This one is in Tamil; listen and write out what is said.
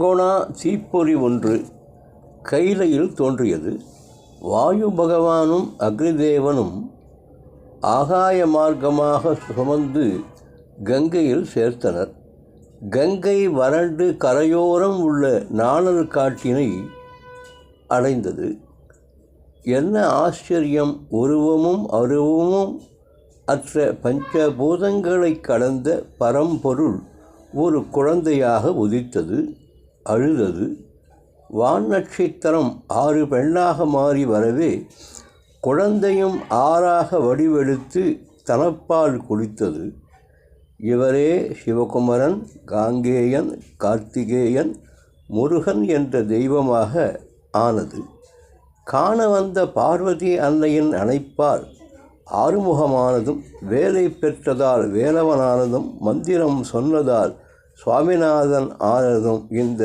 பரங்கொணா தீப்பொறி ஒன்று கைலையில் தோன்றியது. வாயு பகவானும் அக்னிதேவனும் ஆகாய மார்க்கமாக சுமந்து கங்கையில் சேர்த்தனர். கங்கை வறண்டு கரையோரம் உள்ள நாணல் காட்டினை அடைந்தது. என்ன ஆச்சரியம் உருவமும் அருவமும் அற்ற பஞ்சபூதங்களை கடந்த பரம்பொருள் ஒரு குழந்தையாக உதித்தது. அழுதது. வான் நட்சத்திரம் ஆறு பெண்ணாக மாறி வரவே குழந்தையும் ஆறாக வடிவெடுத்து தனப்பால் குளித்தது. இவரே சிவகுமரன் காங்கேயன் கார்த்திகேயன் முருகன் என்ற தெய்வமாக ஆனது. காண வந்த பார்வதி அன்னையின் அணைப்பால் ஆறுமுகமானதும் வேலை பெற்றதால் வேலவனானதும் மந்திரம் சொன்னதால் சுவாமிநாதன் ஆனதும் இந்த